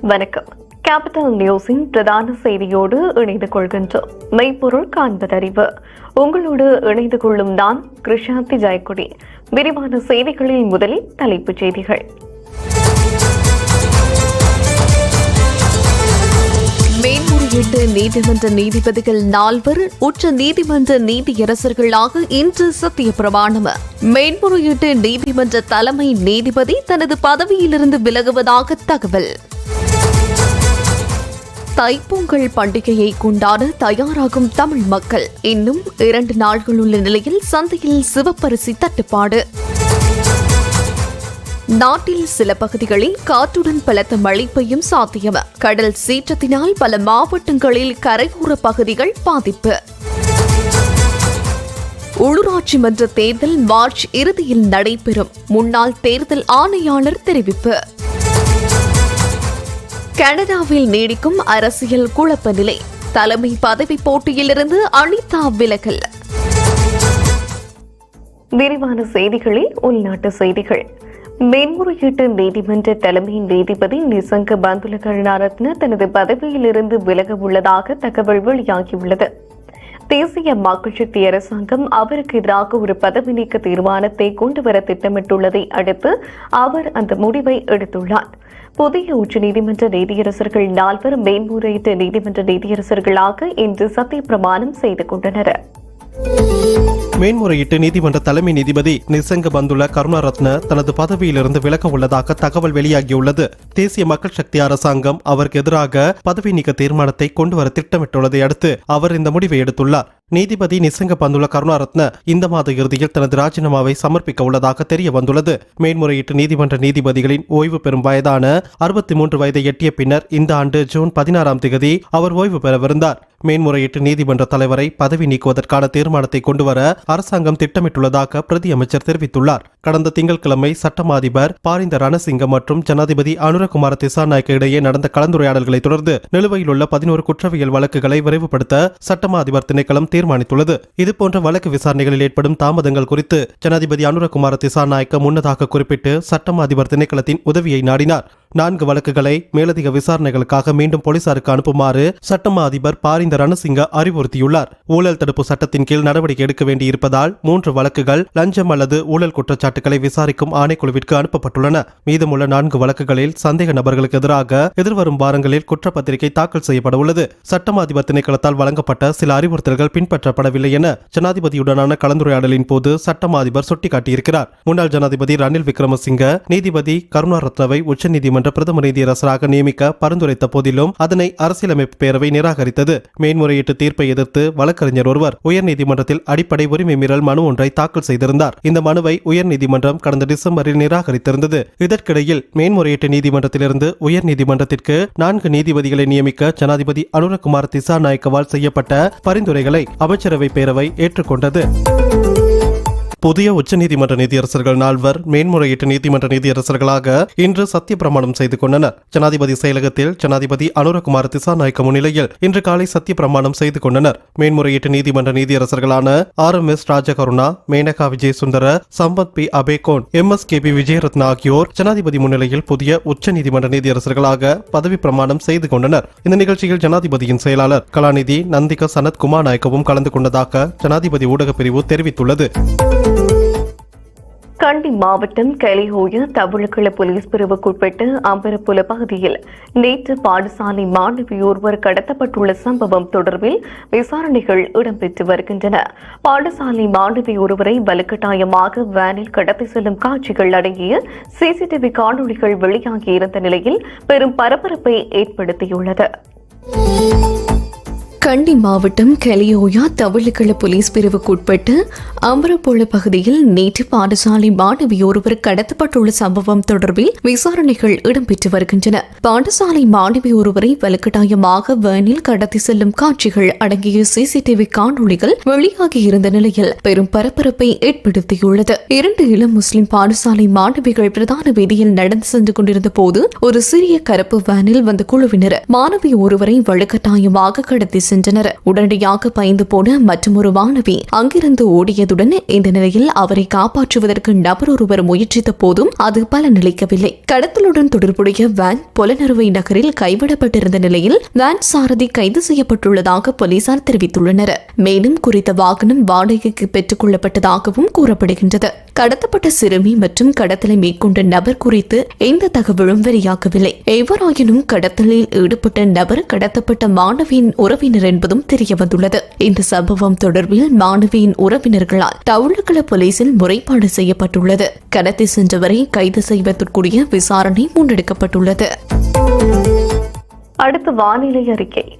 வணக்கம். கேபிட்டல் நியூஸின் பிரதான செய்தியோடு இணைந்து கொள்கின்றோம் மெய்ப்பொருள் காண்பதறிவு. உங்களோடு இணைந்து கொள்ளும் நான் கிருஷாந்தி ஜெயக்குடி. விரிவான செய்திகளில் முதலில் தலைப்புச் செய்திகள். மேன்முறையீட்டு நீதிமன்ற நீதிபதிகள் நால்வர் உச்ச நீதிமன்ற நீதியரசர்களாக இன்று சத்திய பிரமாணம். மேன்முறையீட்டு நீதிமன்ற தலைமை நீதிபதி தனது பதவியிலிருந்து விலகுவதாக தகவல். தைப்பொங்கல் பண்டிகையை கொண்டாட தயாராகும் தமிழ் மக்கள். இன்னும் இரண்டு நாட்கள் உள்ள நிலையில் சந்தையில் சிவப்பரிசி தட்டுப்பாடு. நாட்டில் சில பகுதிகளில் காற்றுடன் பலத்த மழை பெய்யும் சாத்தியம். கடல் சீற்றத்தினால் பல மாவட்டங்களில் கரையோர பகுதிகள் பாதிப்பு. உள்ளூராட்சி மன்ற தேர்தல் மார்ச் இறுதியில் நடைபெறும். முன்னாள் தேர்தல் ஆணையாளர் தெரிவிப்பு. கனடாவில் நீடிக்கும் அரசியல் குழப்ப நிலை. தலைமை பதவி போட்டியிலிருந்து அனிதா விலகல். விரிவான செய்திகளில் உள்நாட்டு செய்திகள். மேன்முறையீட்டு நீதிமன்ற தலைமை நீதிபதி நிசங்க பந்துல கருணாரத்ன தனது பதவியிலிருந்து விலக உள்ளதாக தகவல் வெளியாகியுள்ளது. தேசிய மக்கள் சக்தி அரசாங்கம் அவருக்கு எதிராக ஒரு பதவி நீக்க தீர்மானத்தை கொண்டுவர திட்டமிட்டுள்ளதை அடுத்து அவர் அந்த முடிவை எடுத்துள்ளார். புதிய உச்சநீதிமன்ற நீதியரசர்கள் நால்வர் மேன்முறையீட்டு நீதிமன்ற நீதியரசர்களாக இன்று சத்திய பிரமாணம் செய்து கொண்டனர். மேன்முறையீட்டு நீதிமன்ற தலைமை நீதிபதி நிசங்க பந்துல கருணாரத்ன தனது பதவியிலிருந்து விலக உள்ளதாக தகவல் வெளியாகியுள்ளது. தேசிய மக்கள் சக்தி அரசாங்கம் அவருக்கு எதிராக பதவி நீக்க தீர்மானத்தை கொண்டுவர திட்டமிட்டுள்ளதை அடுத்து அவர் இந்த முடிவை எடுத்துள்ளார். நீதிபதி நிசங்க பந்துல கருணாரத்ன இந்த மாத இறுதியில் தனது ராஜினாமாவை சமர்ப்பிக்க உள்ளதாக தெரிய வந்துள்ளது. மேன்முறையீட்டு நீதிமன்ற நீதிபதிகளின் ஓய்வு பெறும் வயதான அறுபத்தி மூன்று வயதை எட்டிய பின்னர் இந்த ஆண்டு ஜூன் பதினாறாம் தேதி அவர் ஓய்வு பெறவிருந்தார். மேன்முறையீட்டு நீதிமன்ற தலைவரை பதவி நீக்குவதற்கான தீர்மானத்தை கொண்டுவர அரசாங்கம் திட்டமிட்டுள்ளதாக பிரதி அமைச்சர் தெரிவித்துள்ளார். கடந்த திங்கட்கிழமை சட்டம் அதிபர் பாரிந்த ரணசிங்க மற்றும் ஜனாதிபதி அனுரகுமார திசாநாயக்க இடையே நடந்த கலந்துரையாடல்களை தொடர்ந்து நிலுவையில் உள்ள பதினோரு குற்றவியல் வழக்குகளை விரைவுபடுத்த சட்டமா அதிபர் திணைக்களம் தீர்மானித்துள்ளது. இதுபோன்ற வழக்கு விசாரணைகளில் ஏற்படும் தாமதங்கள் குறித்து ஜனாதிபதி அனுரகுமார திசாநாயக்க முன்னதாக குறிப்பிட்டு சட்டமா அதிபர் திணைக்களத்தின் உதவியை நாடினார். நான்கு வழக்குகளை மேலதிக விசாரணைகளுக்காக மீண்டும் போலீசாருக்கு அனுப்புமாறு சட்டமா அதிபர் பாரிந்த ரணசிங்க அறிவுறுத்தியுள்ளார். ஊழல் தடுப்பு சட்டத்தின் கீழ் நடவடிக்கை எடுக்க வேண்டியிருப்பதால் மூன்று வழக்குகள் லஞ்சம் அல்லது ஊழல் குற்றச்சாட்டுகளை விசாரிக்கும் ஆணைக்குழுவிற்கு அனுப்பப்பட்டுள்ளன. மீதமுள்ள நான்கு வழக்குகளில் சந்தேக நபர்களுக்கு எதிராக எதிர்வரும் வாரங்களில் குற்றப்பத்திரிகை தாக்கல் செய்யப்பட உள்ளது. சட்டமா அதிபர் திணைக்களத்தால் வழங்கப்பட்ட சில அறிவுறுத்தல்கள் பின்பற்றப்படவில்லை என ஜனாதிபதியுடனான கலந்துரையாடலின் போது சட்டமா அதிபர் சுட்டிக்காட்டியிருக்கிறார். முன்னாள் ஜனாதிபதி ரணில் விக்ரமசிங்க நீதிபதி கருணாரத்னவை உச்சநீதிமன்ற பிரதம நீதியரசராக நியமிக்க பரிந்துரைத்த போதிலும் அதனை அரசியலமைப்பு பேரவை நிராகரித்தது. மேன்முறையீட்டு தீர்ப்பை எதிர்த்து வழக்கறிஞர் ஒருவர் உயர்நீதிமன்றத்தில் அடிப்படை உரிமை மீறல் மனு ஒன்றை தாக்கல் செய்திருந்தார். இந்த மனுவை உயர்நீதிமன்றம் கடந்த டிசம்பரில் நிராகரித்திருந்தது. இதற்கிடையில் மேன்முறையீட்டு நீதிமன்றத்திலிருந்து உயர்நீதிமன்றத்திற்கு நான்கு நீதிபதிகளை நியமிக்க ஜனாதிபதி அனுரகுமார் திசாநாயக்கவால் செய்யப்பட்ட பரிந்துரைகளை அமைச்சரவை பேரவை ஏற்றுக்கொண்டது. புதிய உச்சநீதிமன்ற நீதியரசர்கள் நால்வர் மேன்முறையீட்டு நீதிமன்ற நீதியரசர்களாக இன்று சத்திய பிரமாணம் செய்து கொண்டனர். ஜனாதிபதி செயலகத்தில் ஜனாதிபதி அனுரகுமார் திசாநாயக்க முன்னிலையில் இன்று காலை சத்திய பிரமாணம் செய்து கொண்டனர். மேன்முறையீட்டு நீதிமன்ற நீதியரசர்களான R M S Rajakaruna Menaka Wijayasundara Sampath B Abeykoon M S K B Wijayaratne ஆகியோர் ஜனாதிபதி முன்னிலையில் புதிய உச்சநீதிமன்ற நீதியரசர்களாக பதவி பிரமாணம் செய்து கொண்டனர். இந்த நிகழ்ச்சியில் ஜனாதிபதியின் செயலாளர் கலாநிதி நந்திக சனத் குமார் நாயக்கவும் கலந்து கொண்டதாக ஜனாதிபதி ஊடகப் பிரிவு தெரிவித்துள்ளது. கண்டி மாவட்டம் கலிஹோய தமிழகள போலீஸ் பிரிவுக்குட்பட்ட அம்பரப்புல பகுதியில் நேற்று பாடசாலை மாணவி ஒருவர் கடத்தப்பட்டுள்ள சம்பவம் தொடர்பில் விசாரணைகள் இடம்பெற்று வருகின்றன. பாடசாலை மாணவி ஒருவரை வலுக்கட்டாயமாக வேனில் கடத்தி செல்லும் காட்சிகள் அடங்கிய சிசிடிவி காணொளிகள் வெளியாகியிருந்த நிலையில் பெரும் பரபரப்பை ஏற்படுத்தியுள்ளது. கண்டி மாவட்டம் கலியோயா தவிழுக்கள போலீஸ் பிரிவுக்குட்பட்டு அம்பரப்போள பகுதியில் நேற்று பாடசாலை மாணவி ஒருவர் கடத்தப்பட்டுள்ள சம்பவம் தொடர்பில் விசாரணைகள் இடம்பெற்று வருகின்றன. பாடசாலை மாணவி ஒருவரை வலுக்கட்டாயமாக வேனில் கடத்தி செல்லும் காட்சிகள் அடங்கிய சிசிடிவி காணொளிகள் வெளியாகி இருந்த நிலையில் பெரும் பரபரப்பை ஏற்படுத்தியுள்ளது. இரண்டு இளம் முஸ்லிம் பாடசாலை மாணவிகள் பிரதான வீதியில் நடந்து சென்று கொண்டிருந்த போது ஒரு சிறிய கருப்பு வேனில் வந்த குழுவினர் மாணவி ஒருவரை வலுக்கட்டாயமாக கடத்தி சென்றனர். உடனடியாக பயந்து போன மற்றொரு மாணவி அங்கிருந்து ஓடியதுடன் இந்த நிலையில் அவரை காப்பாற்றுவதற்கு நபர் ஒருவர் முயற்சித்த போதும் அது பலனளிக்கவில்லை கடத்தலுடன் தொடர்புடைய வேன் பொலனறுவை நகரில் கைவிடப்பட்டிருந்த நிலையில் வேன் சாரதி கைது செய்யப்பட்டுள்ளதாக போலீசார் தெரிவித்துள்ளனர். மேலும் குறித்த வாகனம் வாடகைக்கு பெற்றுக் கொள்ளப்பட்டதாகவும் கூறப்படுகின்றது. கடத்தப்பட்ட சிறுமி மற்றும் கடத்தலை மேற்கொண்ட நபர் குறித்து எந்த தகவலும் வெளியாகவில்லை. எவ்வாறாயினும் கடத்தலில் ஈடுபட்ட நபர் கடத்தப்பட்ட மாணவியின் உறவினர் என்பதும் தெரியவந்துள்ளது. இந்த சம்பவம் தொடர்பில் மாணவியின் உறவினர்களால் தவுளக்கல போலீசில் முறைப்பாடு செய்யப்பட்டுள்ளது. கடத்தி சென்றவரை கைது செய்வதற்குரிய விசாரணை முன்னெடுக்கப்பட்டுள்ளது. அடுத்து வானிலை அறிக்கை.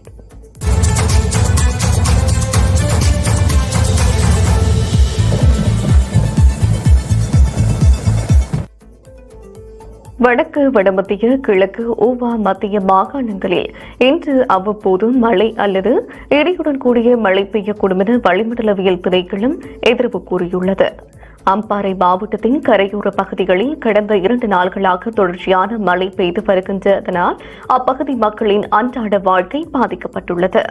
வடக்கு வடமத்திய கிழக்கு ஓவா மத்திய மாகாணங்களில் இன்று அவ்வப்போது மழை அல்லது இடியுடன் கூடிய மழை பெய்யக்கூடும் என வளிமண்டலவியல் திணைக்களம் எதிர்ப்பு கூறியுள்ளது. அம்பாறை மாவட்டத்தின் கரையோர பகுதிகளில் கடந்த இரண்டு நாள்களாக தொடர்ச்சியான மழை பெய்து வருகின்றதனால் அப்பகுதி மக்களின் அன்றாட வாழ்க்கை பாதிக்கப்பட்டுள்ளது.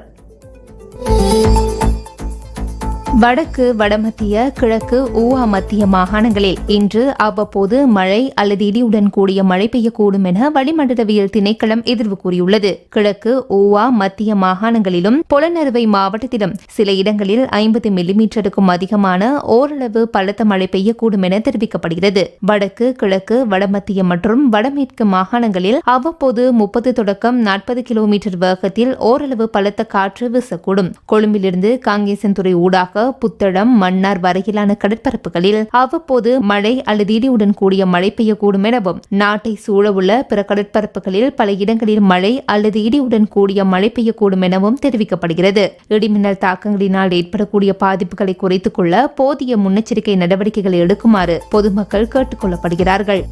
வடக்கு வடமத்திய கிழக்கு ஊவா மத்திய மாகாணங்களில் இன்று அவ்வப்போது மழை அல்லது இடியுடன் கூடிய மழை பெய்யக்கூடும் என வளிமண்டலவியல் திணைக்களம் எதிர்வு கூறியுள்ளது. கிழக்கு ஊவா மத்திய மாகாணங்களிலும் புலனறுவை மாவட்டத்திலும் சில இடங்களில் ஐம்பது மில்லிமீட்டருக்கும் அதிகமான ஓரளவு பலத்த மழை பெய்யக்கூடும் என தெரிவிக்கப்படுகிறது. வடக்கு கிழக்கு வடமத்திய மற்றும் வடமேற்கு மாகாணங்களில் அவ்வப்போது முப்பது தொடக்கம் நாற்பது கிலோமீட்டர் வேகத்தில் ஓரளவு பலத்த காற்று வீசக்கூடும். கொழும்பிலிருந்து காங்கேசன்துறை ஊடாக புத்தளம் மன்னார் வரையிலான கடற்பரப்புகளில் அவ்வப்போது மழை அல்லது இடியுடன் கூடிய மழை பெய்யக்கூடும் எனவும் நாட்டை சூழவுள்ள பிற கடற்பரப்புகளில் பல இடங்களில் மழை அல்லது இடியுடன் கூடிய மழை பெய்யக்கூடும் எனவும் தெரிவிக்கப்படுகிறது இடிமின்னல் தாக்கங்களினால் ஏற்படக்கூடிய பாதிப்புகளை குறைத்துக் கொள்ள போதிய முன்னெச்சரிக்கை நடவடிக்கைகளை எடுக்குமாறு பொதுமக்கள் கேட்டுக் கொள்ளப்படுகிறார்கள்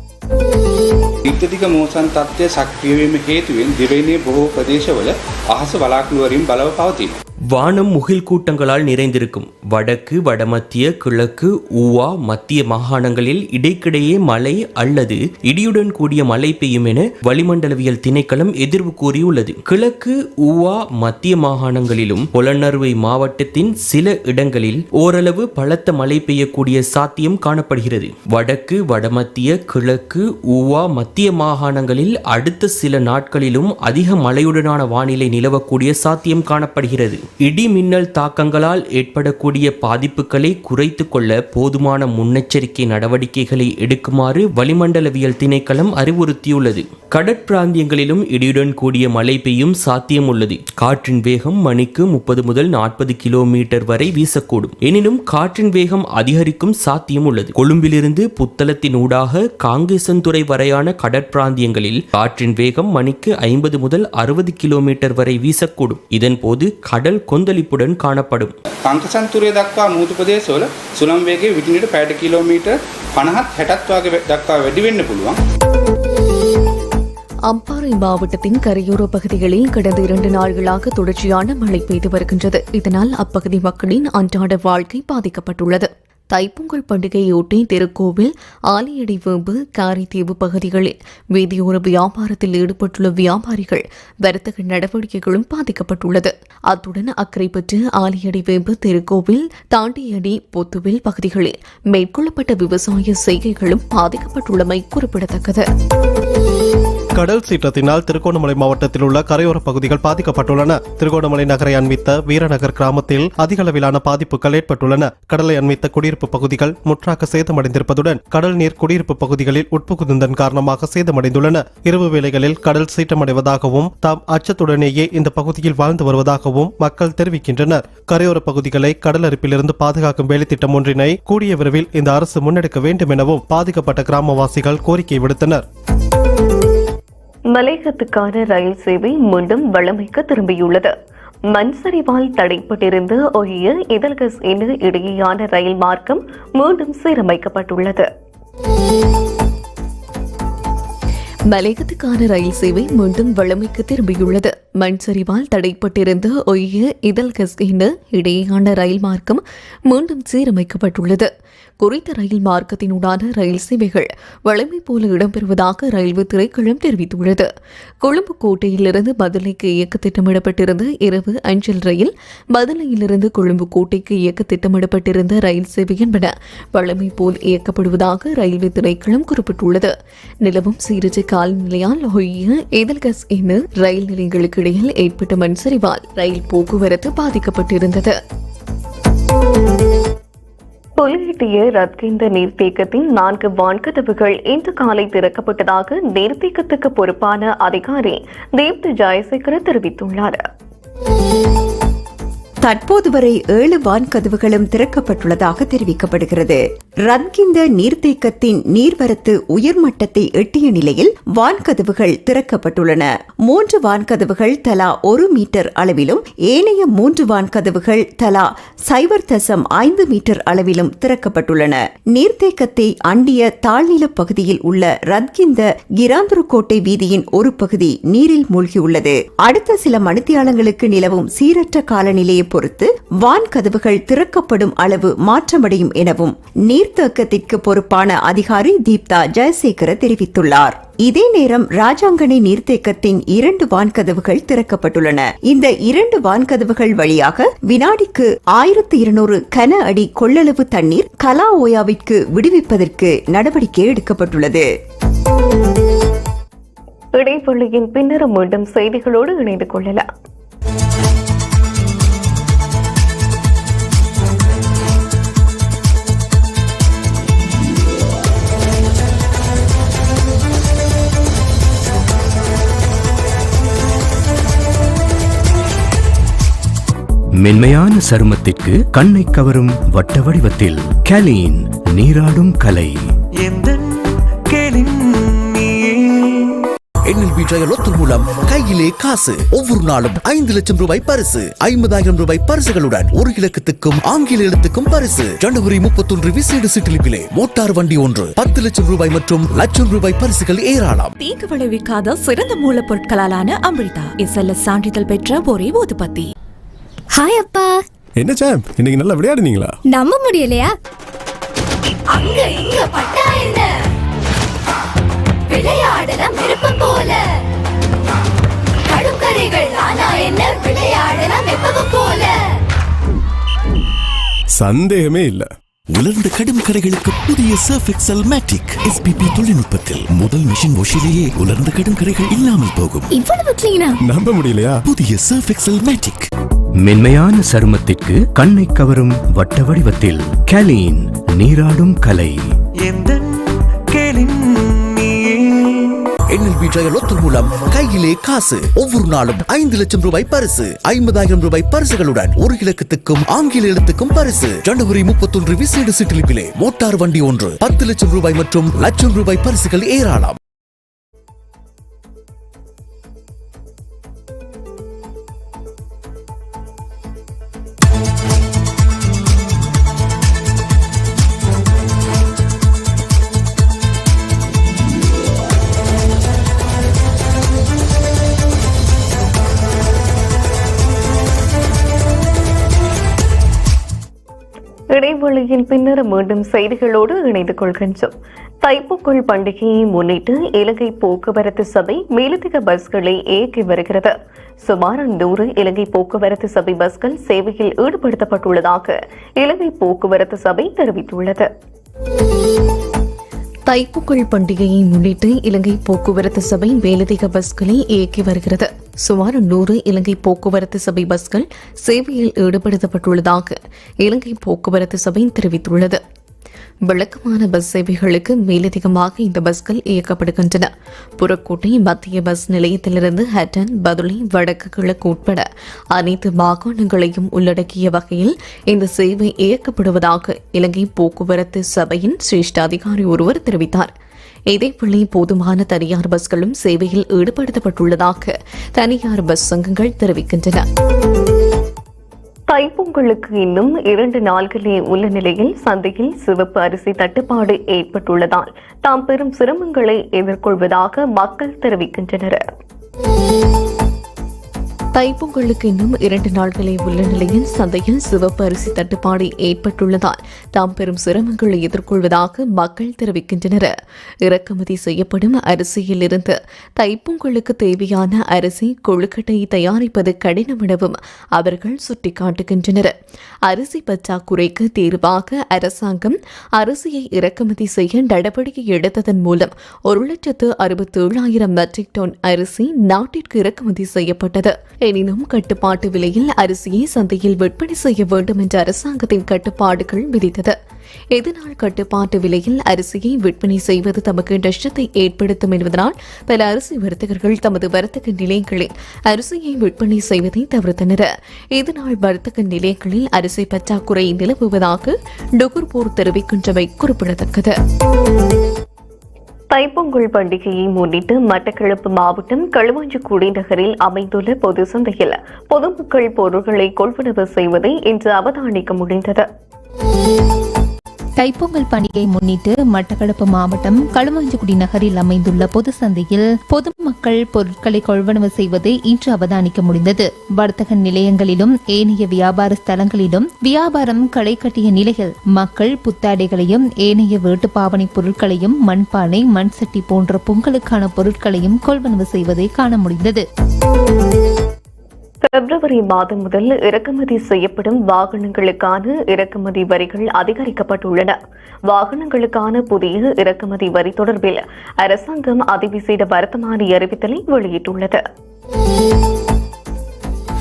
විද්‍යතික මෝසන් තත්ත්වය සක්‍රියවීම හේතුවෙන් දිවයිනේ බොහෝ ප්‍රදේශවල අහස වලාකුළුවරින් බලව පවතින. வானம் முகில் கூட்டங்களால் நிறைந்திருக்கும். வடக்கு வடமத்திய கிழக்கு ஊவா மத்திய மாகாணங்களில் இடைக்கிடையே மழை அல்லது இடியுடன் கூடிய மழை பெய்யும் என வளிமண்டலவியல் திணைக்களம் எதிர்வு கூறியுள்ளது. கிழக்கு ஊவா மத்திய மாகாணங்களிலும் புலனறுவை மாவட்டத்தின் சில இடங்களில் ஓரளவு பலத்த மழை பெய்யக்கூடிய சாத்தியம் காணப்படுகிறது. வடக்கு வடமத்திய கிழக்கு ஊவா மத்திய மாகாணங்களில் அடுத்த சில நாட்களிலும் அதிக மழையுடனான வானிலை நிலவக்கூடிய சாத்தியம் காணப்படுகிறது. இடி மின்னல் தாக்கங்களால் ஏற்படக்கூடிய பாதிப்புகளை குறைத்து கொள்ள போதுமான முன்னெச்சரிக்கை நடவடிக்கைகளை எடுக்குமாறு வளிமண்டலவியல் திணைக்களம் அறிவுறுத்தியுள்ளது. கடற்பிராந்தியங்களிலும் இடியுடன் கூடிய மழை பெய்யும் சாத்தியம் உள்ளது காற்றின் வேகம் மணிக்கு முப்பது முதல் நாற்பது கிலோமீட்டர் வரை வீசக்கூடும். எனினும் காற்றின் வேகம் அதிகரிக்கும் சாத்தியம் உள்ளது கொழும்பிலிருந்து புத்தளத்தின் ஊடாக காங்கேசன்துறை வரையான கடற்பிராந்தியங்களில் காற்றின் வேகம் மணிக்கு ஐம்பது முதல் அறுபது கிலோமீட்டர் வரை வீசக்கூடும். இதன் போது கடல் கொந்தளிப்புடன் காணப்படும். காங்கேசன்துறை தக்கா மூதுபதேசோல சுலம் வேகே விட்டு பன்னெண்டு கிலோமீட்டர் பணஹத் ஹெட்டத் வாக தக்கா வெடிவெண்ணு புழுவான் அம்பாறை மாவட்டத்தின் கரையோர பகுதிகளில் கடந்த இரண்டு நாள்களாக தொடர்ச்சியான மழை பெய்து வருகின்றது. இதனால் அப்பகுதி மக்களின் அன்றாட வாழ்க்கை பாதிக்கப்பட்டுள்ளது. தைப்பொங்கல் பண்டிகையொட்டி திருக்கோவில் ஆலையடி வேம்பு காரைத்தீவு பகுதிகளில் வீதியோர வியாபாரத்தில் ஈடுபட்டுள்ள வியாபாரிகள் வர்த்தக நடவடிக்கைகளும் பாதிக்கப்பட்டுள்ளது. அத்துடன் அக்கரைப்பற்று ஆலையடி வேம்பு திருக்கோவில் தாண்டியடி பொத்துவில் பகுதிகளில் மேற்கொள்ளப்பட்ட விவசாய செய்கைகளும் பாதிக்கப்பட்டுள்ளமை குறிப்பிடத்தக்கது. கடல் சீற்றத்தினால் திருகோணமலை மாவட்டத்தில் உள்ள கரையோர பகுதிகள் பாதிக்கப்பட்டுள்ளன. திருகோணமலை நகரை அண்மித்த வீரநகர் கிராமத்தில் அதிக அளவிலான பாதிப்புகள் ஏற்பட்டுள்ளன. கடலை அண்மித்த குடியிருப்பு பகுதிகள் முற்றாக சேதமடைந்திருப்பதுடன் கடல் நீர் குடியிருப்பு பகுதிகளில் உட்புகுந்ததன் காரணமாக சேதமடைந்துள்ளன. இரவு வேளைகளில் கடல் சீற்றமடைவதாகவும் தாம் அச்சத்துடனேயே இந்த பகுதியில் வாழ்ந்து வருவதாகவும் மக்கள் தெரிவிக்கின்றனர். கரையோர பகுதிகளை கடல் அரிப்பிலிருந்து பாதுகாக்கும் வேலைத்திட்டம் ஒன்றினை கூடிய விரைவில் இந்த அரசு முன்னெடுக்க வேண்டும் எனவும் பாதிக்கப்பட்ட கிராமவாசிகள் கோரிக்கை விடுத்தனர். மலையகத்துக்கான ரயில் சேவை மீண்டும் வளமைக்கு திரும்பியுள்ளது. மண் சரிவால் தடைப்பட்டிருந்த ஒழிய இதழ்கஸ் என இடையேயான ரயில் மார்க்கம் மீண்டும் சீரமைக்கப்பட்டுள்ளது. மலையகத்துக்கான ரயில் சேவை மீண்டும் வளமைக்கு திரும்பியுள்ளது. மண் சரிவால் தடைப்பட்டிருந்த ஒய்ய இதழ்கஸ் என இடையேயான ரயில் மார்க்கம் மீண்டும் சீரமைக்கப்பட்டுள்ளது. குறித்த ரயில் மார்க்கத்தினூடான ரயில் சேவைகள் வழமை போல இடம்பெறுவதாக ரயில்வே திரைக்களம் தெரிவித்துள்ளது. கொழும்பு கோட்டையிலிருந்து பதுளைக்கு இயக்க திட்டமிடப்பட்டிருந்த இரவு அஞ்சல் ரயில் பதிலையிலிருந்து கொழும்பு கோட்டைக்கு இயக்க திட்டமிடப்பட்டிருந்த ரயில் சேவை என்பன வழமை போல் இயக்கப்படுவதாக ரயில்வே திரைக்களம் குறிப்பிட்டுள்ளது. நிலவும் சீரற்ற காலநிலையால் ஹொய்ய எதல்கஸ் என ரயில் நிலையங்களுக்கு இடையில் ஏற்பட்ட மண் சரிவால் ரயில் போக்குவரத்து பாதிக்கப்பட்டிருந்தது. புலியிட்டிய ரத்கிந்த நீர்த்தேக்கத்தின் நான்கு வான்கதவுகள் இன்று காலை திறக்கப்பட்டதாக நீர்த்தேக்கத்துக்கு பொறுப்பான அதிகாரி தீப்தி ஜெயசேகர் தெரிவித்துள்ளார். தற்போது வரை ஏழு வான்கதவுகளும் திறக்கப்பட்டுள்ளதாக தெரிவிக்கப்படுகிறது. ரன்கிந்த நீர்த்தேக்கத்தின் நீர்வரத்து உயர்மட்டத்தை எட்டிய நிலையில் வான்கதவுகள் திறக்கப்பட்டுள்ளன. மூன்று வான்கதவுகள் தலா ஒரு மீட்டர் அளவிலும் ஏனைய மூன்று வான்கதவுகள் தலா சைவர் தசம் ஐந்து மீட்டர் அளவிலும் திறக்கப்பட்டுள்ளன. நீர்த்தேக்கத்தை அண்டிய தாழ்நில பகுதியில் உள்ள ரத்கிந்த கிராந்துருக்கோட்டை வீதியின் ஒரு பகுதி நீரில் மூழ்கியுள்ளது. அடுத்த சில மணித்தியாலங்களுக்கு நிலவும் சீரற்ற காலநிலையை பொறுத்து வான் கதவுகள் திறக்கப்படும் அளவு மாற்றமடையும் எனவும் நீர்த்தேக்கத்திற்கு பொறுப்பான அதிகாரி தீப்தா ஜெயசேகர தெரிவித்துள்ளார். இதே நேரம் ராஜாங்கனை நீர்த்தேக்கத்தின் இரண்டு வான்கதவுகள் திறக்கப்பட்டுள்ளன. இந்த இரண்டு வான்கதவுகள் வழியாக வினாடிக்கு ஆயிரத்து இருநூறு கன அடி கொள்ளளவு தண்ணீர் கலா ஓயாவிற்கு விடுவிப்பதற்கு நடவடிக்கை எடுக்கப்பட்டுள்ளது. இடைவெளியின் பின்னரும் மீண்டும் செய்திகளோடு இணைந்து கொள்ளலாம். மென்மையான சருமத்திற்கு கண்ணை கவரும் வட்ட வடிவத்தில் கலீன் நீராடும் கலை. என்எல்பி ஒத்து மூலம் கையிலே காசு. ஒவ்வொரு நாளும் ஐந்து லட்சம் ரூபாய் பரிசு. ஐம்பதாயிரம் ரூபாய் பரிசுகளுடன் ஒரு இலக்கத்துக்கும் ஆங்கில எழுத்துக்கும் பரிசு. ஜனவரி முப்பத்தொன்று விசேட சிற்றிலிப்பிலே மோட்டார் வண்டி ஒன்று. பத்து லட்சம் ரூபாய் மற்றும் லட்சம் ரூபாய் பரிசுகள் ஏராளம். தீங்கு விளைவிக்காத சிறந்த மூலப்பொருட்களாலான அமிர்தா. இசல்ல சான்றிதழ் பெற்ற ஒரே ஊதுபத்தி ஹாய் அப்பா. என்ன சாம் இன்னைக்கு நல்லா விளையாடுனீங்களா? நம்ப முடியலையா? அங்க இங்க பட்டா என்ன? விளையாடலாம் விருப்பம் போல. கடுக்கரைகள் ஆனா என்ன? விளையாடலாம் எப்பவும் போல. சந்தேகமே இல்ல. உலர்ந்த கடும் கரைகளுக்கு புதிய சர்ஃப் எக்ஸல் மேட்டிக் எஸ்பிபி தொழில்நுட்பத்தில் முதல் மிஷின் வாஷிலேயே உலர்ந்த கடும் கரைகள் இல்லாமல் போகும். இவ்வளவு கிளீனா நம்ப முடியலையா? புதிய சர்ஃப் எக்ஸல் மேட்டிக் மென்மையான சருமத்திற்கு கண்ணை கவரும் வட்ட வடிவத்தில் கலீன் நீராடும் கலை. என்எல்பி ட்ரையல் ஒத்து மூலம் கையிலே காசு. ஒவ்வொரு நாளும் ஐந்து லட்சம் ரூபாய் பரிசு. ஐம்பதாயிரம் ரூபாய் பரிசுகளுடன் ஒரு இலக்கத்துக்கும் ஆங்கில எழுத்துக்கும் பரிசு. ஜனவரி முப்பத்தொன்று விசேட சிற்றிலிப்பிலே மோட்டார் வண்டி ஒன்று பத்து லட்சம் ரூபாய் மற்றும் லட்சம் ரூபாய் பரிசுகள் ஏராளம். இடைவெளியின் பின்னர் மீண்டும் செய்திகளோடு இணைந்து கொள்கின்றோம். தைப்பொங்கல் பண்டிகையை முன்னிட்டு இலங்கை போக்குவரத்து சபை மேலதிக பஸ்களை இயக்கி வருகிறது. சுமார் நூறு இலங்கை போக்குவரத்து சபை பஸ்கள் சேவையில் ஈடுபடுத்தப்பட்டுள்ளதாக இலங்கை போக்குவரத்து சபை தெரிவித்துள்ளது. தைப்பொங்கல் பண்டிகையை முன்னிட்டு இலங்கை போக்குவரத்து சபை மேலதிக பஸ்களை இயக்கி வருகிறது. சுமார் நூறு இலங்கை போக்குவரத்து சபை பஸ்கள் சேவையில் ஈடுபடுத்தப்பட்டுள்ளதாக இலங்கை போக்குவரத்து சபை தெரிவித்துள்ளது. விளக்கமான பஸ் சேவைகளுக்கு மேலதிகமாக இந்த பஸ்கள் இயக்கப்படுகின்றன. புறக்கோட்டை மத்திய பஸ் நிலையத்திலிருந்து ஹட்டன் பதுளை வடக்கு கிழக்கு உட்பட அனைத்து மாகாணங்களையும் உள்ளடக்கிய வகையில் இந்த சேவை இயக்கப்படுவதாக இலங்கை போக்குவரத்து சபையின் சிரேஷ்ட அதிகாரி ஒருவர் தெரிவித்தார். இதேவேளை போதுமான தனியார் பஸ்களும் சேவையில் ஈடுபடுத்தப்பட்டுள்ளதாக தனியார் பஸ் சங்கங்கள் தெரிவிக்கின்றன. தைப்பொங்கலுக்கு இன்னும் இரண்டு நாள்களே உள்ள நிலையில் சந்தையில் சிவப்பு அரிசி தட்டுப்பாடு ஏற்பட்டுள்ளதால் தாம் பெரும் சிரமங்களை எதிர்கொள்வதாக மக்கள் தெரிவிக்கின்றனர். தைப்பொங்கலுக்கு இன்னும் இரண்டு நாட்களே உள்ள நிலையில் சந்தையில் சிவப்பு அரிசி தட்டுப்பாடு ஏற்பட்டுள்ளதால் தாம் பெரும் சிரமங்களை எதிர்கொள்வதாக மக்கள் தெரிவிக்கின்றனர். இறக்குமதி செய்யப்படும் அரிசியிலிருந்து தைப்பொங்கலுக்கு தேவையான அரிசி கொழுக்கட்டை தயாரிப்பது கடினம் எனவும் அவர்கள் சுட்டிக்காட்டுகின்றனர். அரிசி பற்றாக்குறைக்கு தீர்வாக அரசாங்கம் அரிசியை இறக்குமதி செய்ய நடவடிக்கை எடுத்ததன் மூலம் ஒரு லட்சத்து அறுபத்தேழாயிரம் மெட்ரிக் டன் அரிசி நாட்டிற்கு இறக்குமதி செய்யப்பட்டது. எனினும் கட்டுப்பாட்டு விலையில் அரிசியை சந்தையில் விற்பனை செய்ய வேண்டும் என்ற அரசாங்கத்தின் கட்டுப்பாடுகள் விதித்தது. இதனால் கட்டுப்பாட்டு விலையில் அரிசியை விற்பனை செய்வது தமக்கு நஷ்டத்தை ஏற்படுத்தும் என்பதனால் பல அரிசி வர்த்தகர்கள் தமது வர்த்தக நிலையங்களில் அரிசியை விற்பனை செய்வதை தவிர்த்தனர். இதனால் வர்த்தக நிலையங்களில் அரிசி பற்றாக்குறை நிலவுவதாக நுகர்வோர் தெரிவிக்கின்றமை குறிப்பிடத்தக்கது. தைப்பொங்கல் பண்டிகையை முன்னிட்டு மட்டக்களப்பு மாவட்டம் களுவாஞ்சிக்குடி நகரில் அமைந்துள்ள பொது சந்தையில் பொதுமக்கள் பொருட்களை கொள்வனவு செய்வதை இன்று அவதானிக்க முடிந்தது. தைப்பொங்கல் பண்டிகை முன்னிட்டு மட்டக்களப்பு மாவட்டம் களுவாஞ்சிக்குடி நகரில் அமைந்துள்ள பொது சந்தையில் பொதுமக்கள் பொருட்களை கொள்வனவு செய்வதை இன்று அவதானிக்க முடிந்தது. வர்த்தக நிலையங்களிலும் ஏனைய வியாபார ஸ்தலங்களிலும் வியாபாரம் களை கட்டிய நிலையில் மக்கள் புத்தாடைகளையும் ஏனைய வீட்டு பாவனை பொருட்களையும் மண்பானை மண் சட்டி போன்ற பொங்கலுக்கான பொருட்களையும் கொள்வனவு செய்வதை காண முடிந்தது. பிப்ரவரி மாதம் முதல் இறக்குமதி செய்யப்படும் வாகனங்களுக்கான இறக்குமதி வரிகள் அதிகரிக்கப்பட்டுள்ளன. வாகனங்களுக்கான புதிய இறக்குமதி வரி தொடர்பில் அரசாங்கம் அதிவிசேட வர்த்தமானி அறிவித்தலை வெளியிட்டுள்ளது.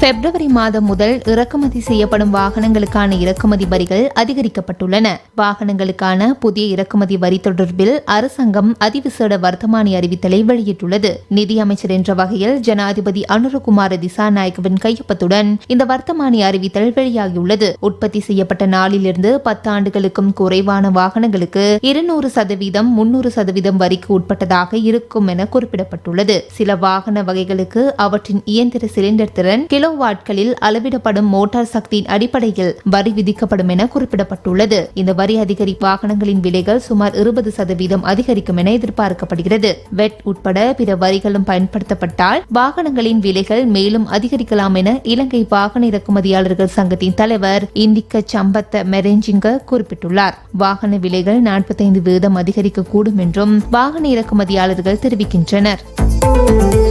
பிப்ரவரி மாதம் முதல் இறக்குமதி செய்யப்படும் வாகனங்களுக்கான இறக்குமதி வரிகள் அதிகரிக்கப்பட்டுள்ளன. வாகனங்களுக்கான புதிய இறக்குமதி வரி தொடர்பில் அரசாங்கம் அதிவிசேட வர்த்தமானி அறிவித்தலை வெளியிட்டுள்ளது. நிதி அமைச்சர் என்ற வகையில் ஜனாதிபதி அனுரகுமார திசாநாயக்கவின் கையொப்பத்துடன் இந்த வர்த்தமானி அறிவித்தல் வெளியாகியுள்ளது. உற்பத்தி செய்யப்பட்ட நாளிலிருந்து பத்து ஆண்டுகளுக்கும் குறைவான வாகனங்களுக்கு இருநூறு சதவீதம் முன்னூறு சதவீதம் வரிக்கு உட்பட்டதாக இருக்கும் என குறிப்பிடப்பட்டுள்ளது. சில வாகன வகைகளுக்கு அவற்றின் இயந்திர சிலிண்டர் திறன் கிலோ வாட்களில் அளவிடப்படும் மோட்டார் சக்தியின் அடிப்படையில் வரி விதிக்கப்படும் என குறிப்பிடப்பட்டுள்ளது. இந்த வரி அதிகரி வாகனங்களின் விலைகள் சுமார் இருபது சதவீதம் அதிகரிக்கும் என எதிர்பார்க்கப்படுகிறது. வெட் உட்பட பிற வரிகளும் பயன்படுத்தப்பட்டால் வாகனங்களின் விலைகள் மேலும் அதிகரிக்கலாம் என இலங்கை வாகன இறக்குமதியாளர்கள் சங்கத்தின் தலைவர் இந்திக்க சம்பத்த மெரேஞ்சிங்க குறிப்பிட்டுள்ளார். வாகன விலைகள் நாற்பத்தைந்து வீதம் அதிகரிக்கக்கூடும் என்றும் வாகன இறக்குமதியாளர்கள் தெரிவிக்கின்றனர்.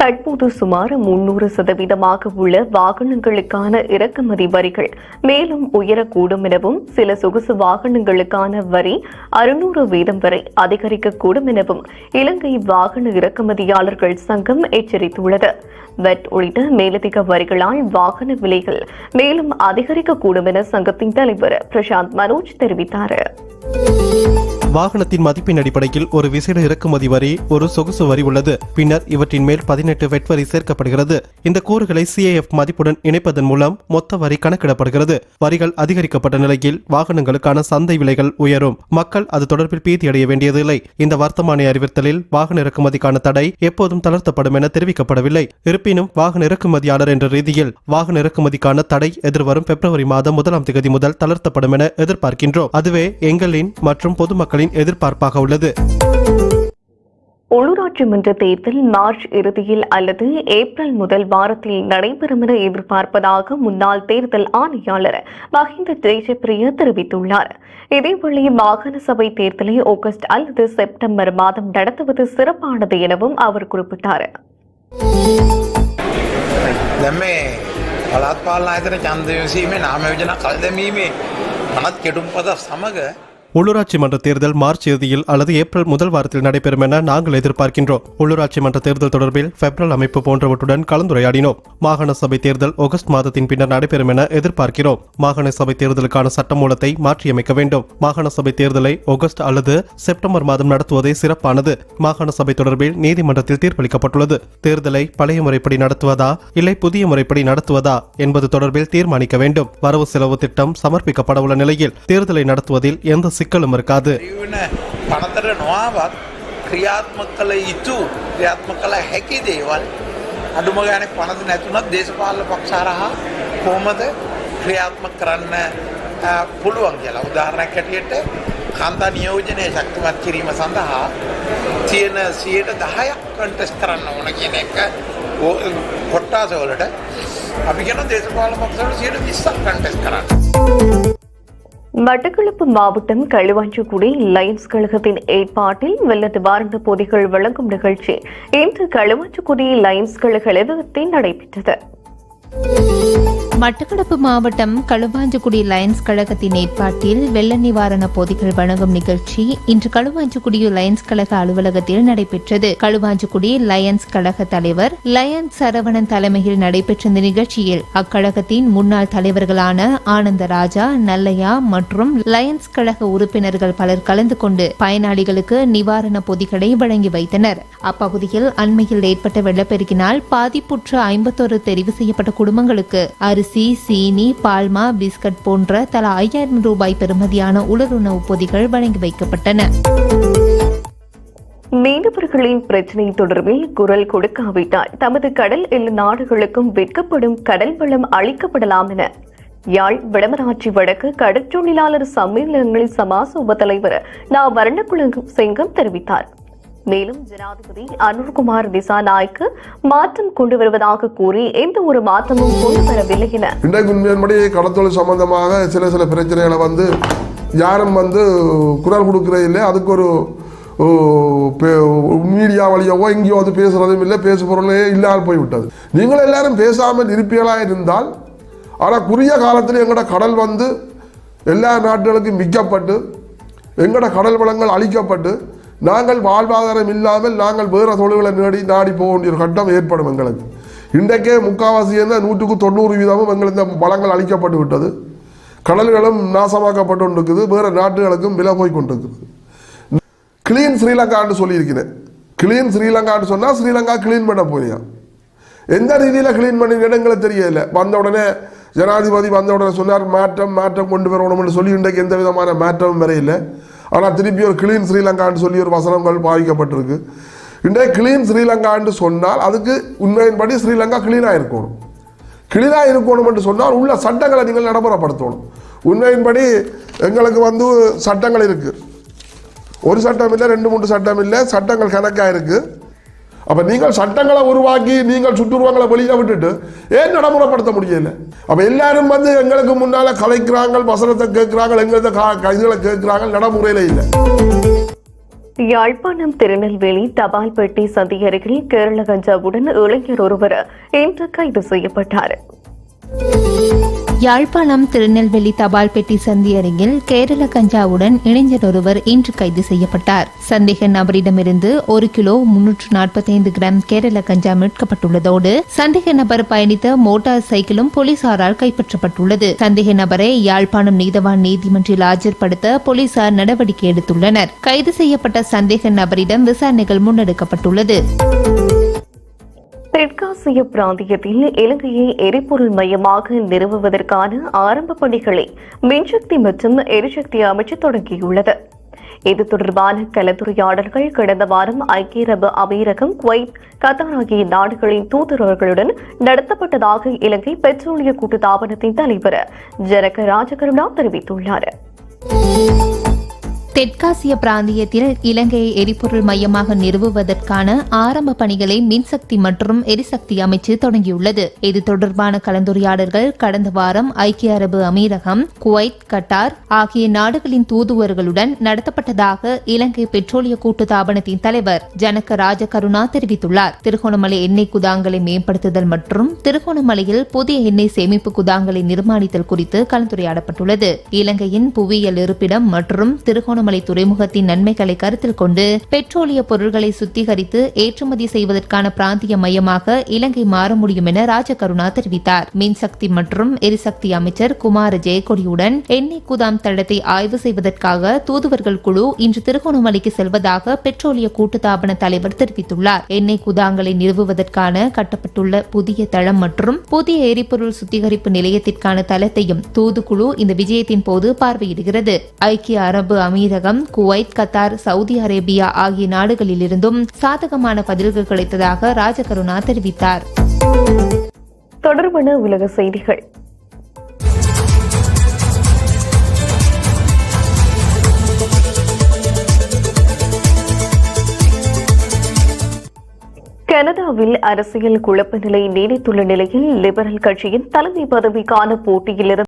தற்போது சுமார் முன்னூறு சதவீதமாக உள்ள வாகனங்களுக்கான இறக்குமதி வரிகள் மேலும் உயரக்கூடும் எனவும் சில சொகுசு வாகனங்களுக்கான வரி அறுநூறு வீதம் வரை அதிகரிக்கக்கூடும் எனவும் இலங்கை வாகன இறக்குமதியாளர்கள் சங்கம் எச்சரித்துள்ளது. வெட் உள்ளிட்ட மேலதிக வரிகளால் வாகன விலைகள் மேலும் அதிகரிக்கக்கூடும் என சங்கத்தின் தலைவர் பிரசாந்த் மனோஜ் தெரிவித்தார். வாகனத்தின் மதிப்பின் அடிப்படையில் ஒரு விசேட இறக்குமதி வரி ஒரு சொகுசு வரி உள்ளது. பின்னர் இவற்றின் மேல் பதினெட்டு வெட் வரி சேர்க்கப்படுகிறது. இந்த கூறுகளை சிஏஎஃப் மதிப்புடன் இணைப்பதன் மூலம் மொத்த வரி கணக்கிடப்படுகிறது. வரிகள் அதிகரிக்கப்பட்ட நிலையில் வாகனங்களுக்கான சந்தை விலைகள் உயரும். மக்கள் அது தொடர்பில் பீதியடைய வேண்டியதில்லை. இந்த வர்த்தமான அறிவித்தலில் வாகன இறக்குமதிக்கான தடை எப்போதும் தளர்த்தப்படும் என தெரிவிக்கப்படவில்லை. இருப்பினும் வாகன இறக்குமதியாளர் என்ற ரீதியில் வாகன இறக்குமதிக்கான தடை எதிர்வரும் பிப்ரவரி மாதம் முதலாம் தேதி முதல் தளர்த்தப்படும் என எதிர்பார்க்கின்றோம். அதுவே எங்களின் மற்றும் பொதுமக்களின் எதிர்பார்ப்பாக உள்ளது உள்ளூராட்சி மன்ற தேர்தல் மார்ச் இறுதியில் அல்லது ஏப்ரல் முதல் வாரத்தில் நடைபெறும் என எதிர்பார்ப்பதாக முன்னாள் தேர்தல் ஆணையாளர் மஹிந்த தேஜப்பிரிய தெரிவித்துள்ளார் இதேவேளை மாகாண சபை தேர்தலை ஆகஸ்ட் அல்லது செப்டம்பர் மாதம் நடத்துவது சிறப்பானது எனவும் அவர் குறிப்பிட்டார் දැන් මේ පළාත් පාලන ආයතන ඡන්ද විමසීමේ නාම යෝජනා කල් දැමීමේ මනත් කෙටුම් පද සමග உள்ளூராட்சி மன்ற தேர்தல் மார்ச் இறுதியில் அல்லது ஏப்ரல் முதல் வாரத்தில் நடைபெறும் என நாங்கள் எதிர்பார்க்கின்றோம். உள்ளூராட்சி மன்ற தேர்தல் தொடர்பில் பெப்ரல் அமைப்பு போன்றவற்றுடன் கலந்துரையாடினோம். மாகாண சபை தேர்தல் ஆகஸ்ட் மாதத்தின் பின்னர் நடைபெறும் என எதிர்பார்க்கிறோம். மாகாண சபை தேர்தலுக்கான சட்டமூலத்தை மாற்றியமைக்க வேண்டும். மாகாண சபை தேர்தலை ஆகஸ்ட் அல்லது செப்டம்பர் மாதம் நடத்துவதே சிறப்பானது. மாகாண சபை தொடர்பில் நீதிமன்றத்தில் தீர்ப்பளிக்கப்பட்டுள்ளது. தேர்தலை பழைய முறைப்படி நடத்துவதா இல்லை புதிய முறைப்படி நடத்துவதா என்பது தொடர்பில் தீர்மானிக்க வேண்டும். வரவு செலவு திட்டம் சமர்ப்பிக்கப்படவுள்ள நிலையில் தேர்தலை நடத்துவதில் எந்த சிக்கலும் இருக்காது වන පනතර නොආවත් ක්‍රියාත්මක කළ යුතු ක්‍රියාත්මක කළ හැකි දේවල් අඩුම ගාන පනත නැතුනත් දේශපාල පක්ෂාරහා කෝමද ක්‍රියාත්මක කරන්න අ, පුළුවන් කියලා උදාහරණයක් හැටියට කාන්තා නියෝජනය ශක්තිමත් කිරීම සඳහා තියෙන සියයට දහයක් කන්ටෙස් කරන්න ඕන කියන එක කොට්ටාසවලට අපි කියන දේශපාල පක්ෂවල සියයට විස්සක් කන්ටෙස් කරන්න. மட்டக்களப்பு மாவட்டம் களுவாஞ்சிக்குடி லயன்ஸ் கழகத்தின் ஏற்பாட்டில் வெள்ள நிவாரண பொதிகள் வழங்கும் நிகழ்ச்சி இன்று களுவாஞ்சிக்குடி லயன்ஸ் கழக அலுவலகத்தில் நடைபெற்றது. மட்டக்களப்பு மாவட்டம் களுவாஞ்சிக்குடி லயன்ஸ் கழகத்தின் ஏற்பாட்டில் வெள்ள நிவாரண பொதிகள் வழங்கும் நிகழ்ச்சி இன்று களுவாஞ்சிக்குடி லயன்ஸ் கழக அலுவலகத்தில் நடைபெற்றது. களுவாஞ்சிக்குடி லயன்ஸ் கழக தலைவர் லயன்ஸ் சரவணன் தலைமையில் நடைபெற்ற இந்த நிகழ்ச்சியில் அக்கழகத்தின் முன்னாள் தலைவர்களான ஆனந்தராஜா நல்லையா மற்றும் லயன்ஸ் கழக உறுப்பினர்கள் பலர் கலந்து கொண்டு பயனாளிகளுக்கு நிவாரண பொதிகளை வழங்கி வைத்தனர். அப்பகுதியில் அண்மையில் ஏற்பட்ட வெள்ளப்பெருக்கினால் பாதிப்புற்ற ஐம்பத்தொரு தெரிவு செய்யப்பட்ட குடும்பங்களுக்கு அரிசி சீனி பால்மா பிஸ்கட் போன்ற தலா ஐயாயிரம் ரூபாய் பெறுமதியான உலருணவு பொதிகள் வழங்கி வைக்கப்பட்டன. மீனவர்களின் பிரச்சினை தொடர்பில் குரல் கொடுக்காவிட்டால் தமது கடல் எல்லை நாடுகளுக்கும் விற்கப்படும் கடல் வளம் அளிக்கப்படலாம் என யாழ் விடமராட்சி வடக்கு கடற்றொழிலாளர் சம்மேளனங்களின் சமாச உப தலைவர் நா. வர்ணகுலங்கம் சிங்கம் தெரிவித்தார். மேலும் ஜனாதிபதி அனுர்குமார் திசாநாய்க்கு மாற்றம் கொண்டு வருவதாக கூறி எந்த ஒரு மாற்றமும் கொண்டு வரவில்லை என இன்றைக்கு உண்மையின்படி கடத்தொழில் சம்பந்தமாக சில சில பிரச்சனைகளை வந்து யாரும் வந்து குரல் கொடுக்கறதில்லை அதுக்கு ஒரு மீடியா வழியாவோ எங்கேயோ வந்து பேசுகிறதும் இல்லை. பேசு பொருளே இல்லாமல் போய்விட்டது. நீங்கள் எல்லாரும் பேசாமல் இருப்பீர்களாக இருந்தால் ஆனால் குறுகிய காலத்தில் எங்களோட கடல் வந்து எல்லா நாடுகளுக்கும் விற்கப்பட்டு எங்களோட கடல் வளங்கள் அழிக்கப்பட்டு நாங்கள் வாழ்வாதாரம் இல்லாமல் நாங்கள் வேறு தொழில்களை நேடி நாடி போக வேண்டிய ஒரு கட்டம் ஏற்படும் எங்களுக்கு. இன்றைக்கே முக்காவாசி என்ன நூற்றுக்கு தொண்ணூறு வீதமும் எங்களுக்கு இந்த வளங்கள் அழிக்கப்பட்டு விட்டது. கடல்களும் நாசமாக்கப்பட்டு கொண்டிருக்குது வேறு நாட்டுகளுக்கும் விலை போய் கொண்டிருக்குது கிளீன் ஸ்ரீலங்கான்னு சொல்லியிருக்கிறேன். கிளீன் ஸ்ரீலங்கான்னு சொன்னால் ஸ்ரீலங்கா கிளீன் பண்ண போறியா? எந்த ரீதியில் க்ளீன் பண்ணி எங்களுக்கு தெரியல. வந்த உடனே ஜனாதிபதி வந்த உடனே சொன்னார் மாற்றம் மாற்றம் கொண்டு வரணும்னு சொல்லி இன்றைக்கு எந்த விதமான மாற்றமும் வரையில்லை. ஆனால் திருப்பி ஒரு கிளீன் ஸ்ரீலங்கான்னு சொல்லி ஒரு வசனங்கள் பாதிக்கப்பட்டிருக்கு இன்றைய கிளீன் ஸ்ரீலங்கான்னு சொன்னால் அதுக்கு உண்மையின்படி ஸ்ரீலங்கா க்ளீனாக இருக்கணும். கிளீனாக இருக்கணும் என்று சொன்னால் உள்ள சட்டங்களை நீங்கள் நடைமுறைப்படுத்தணும். உண்மையின்படி எங்களுக்கு வந்து சட்டங்கள் இருக்குது ஒரு சட்டம் இல்லை ரெண்டு மூன்று சட்டம் இல்லை சட்டங்கள் கணக்காக இருக்குது அப்போ நீங்கள் சட்டங்களை உருவாக்கி நீங்கள் சுற்றுருவங்களை வெளியில விட்டுட்டு ஏன் நடைமுறைப்படுத்த முடியல? அப்போ எல்லாரும் வந்து எங்களுக்கு முன்னால் கலைக்கிறாங்க வசனத்தை கேட்குறாங்க எங்களது கைதுகளை கேட்குறாங்க நடைமுறையில் இல்லை. யாழ்ப்பாணம் திருநெல்வேலி தபால் பெட்டி சந்தி அருகில் கேரள கஞ்சாவுடன் இளைஞர் ஒருவர் இன்று கைது செய்யப்பட்டார். யாழ்ப்பாணம் திருநெல்வேலி தபால் பெட்டி சந்தி அருகில் கேரள கஞ்சாவுடன் இளைஞர் ஒருவர் இன்று கைது செய்யப்பட்டார். சந்தேக நபரிடமிருந்து ஒரு கிலோ முன்னூற்று நாற்பத்தைந்து கிராம் கேரள கஞ்சா மீட்கப்பட்டுள்ளதோடு சந்தேக நபர் பயணித்த மோட்டார் சைக்கிளும் போலீசாரால் கைப்பற்றப்பட்டுள்ளது. சந்தேக நபரை யாழ்ப்பாணம் நீதவான் நீதிமன்றில் ஆஜர்படுத்த போலீசார் நடவடிக்கை எடுத்துள்ளனர். கைது செய்யப்பட்ட சந்தேக நபரிடம் விசாரணைகள் முன்னெடுக்கப்பட்டுள்ளது. தெற்காசிய பிராந்தியத்தில் இலங்கையை எரிபொருள் மையமாக நிறுவுவதற்கான ஆரம்ப பணிகளை மின்சக்தி மற்றும் எரிசக்தி அமைச்சு தொடங்கியுள்ளது. இது தொடர்பான கலந்துரையாடல்கள் கடந்த வாரம் ஐக்கிய அரபு அமீரகம் குவைத் கத்தார் ஆகிய நாடுகளின் தூதரர்களுடன் நடத்தப்பட்டதாக இலங்கை பெட்ரோலிய கூட்டுத்தாபனத்தின் தலைவர் ஜனக ராஜகருணா தெரிவித்துள்ளார். தெற்காசிய பிராந்தியத்தில் இலங்கையை எரிபொருள் மையமாக நிறுவுவதற்கான ஆரம்ப பணிகளை மின்சக்தி மற்றும் எரிசக்தி அமைச்சு தொடங்கியுள்ளது. இது தொடர்பான கலந்துரையாடல்கள் கடந்த வாரம் ஐக்கிய அரபு அமீரகம் குவைத் கட்டார் ஆகிய நாடுகளின் தூதுவர்களுடன் நடத்தப்பட்டதாக இலங்கை பெட்ரோலிய கூட்டுத்தாபனத்தின் தலைவர் ஜனக ராஜகருணா தெரிவித்துள்ளார். திருகோணமலை எண்ணெய் குதாங்களை மேம்படுத்துதல் மற்றும் திருகோணமலையில் புதிய எண்ணெய் சேமிப்பு குதாங்களை நிர்மாணித்தல் குறித்து கலந்துரையாடப்பட்டுள்ளது. இலங்கையின் புவியியல் இருப்பிடம் மற்றும் திருகோண திருகோணமலை துறைமுகத்தின் நன்மைகளை கருத்தில் கொண்டு பெட்ரோலிய பொருட்களை சுத்திகரித்து ஏற்றுமதி செய்வதற்கான பிராந்திய மையமாக இலங்கை மாற முடியும் என ராஜகருணா தெரிவித்தார். மின்சக்தி மற்றும் எரிசக்தி அமைச்சர் குமார ஜெயக்கொடியுடன் எண்ணெய் குதாம் தளத்தை ஆய்வு செய்வதற்காக தூதுவர்கள் குழு இன்று திருகோணமலைக்கு செல்வதாக பெட்ரோலிய கூட்டுத்தாபன தலைவர் தெரிவித்துள்ளார். எண்ணெய் குதாங்களை நிறுவுவதற்கான கட்டப்பட்டுள்ள புதிய தளம் மற்றும் புதிய எரிபொருள் சுத்திகரிப்பு நிலையத்திற்கான தளத்தையும் தூதுக்குழு இந்த விஜயத்தின் போது பார்வையிடுகிறது. ஐக்கிய அரபு அமீர் அமீரகம் குவைத் கத்தார் சவுதி அரேபியா ஆகிய நாடுகளிலிருந்தும் சாதகமான பதில்கள் கிடைத்ததாக ராஜகருணா தெரிவித்தார். தொடர்பான உலக செய்திகள். கனடாவில் அரசியல் குழப்ப நிலை நீடித்துள்ள நிலையில் லிபரல் கட்சியின் தலைமை பதவிக்கான போட்டியிலிருந்து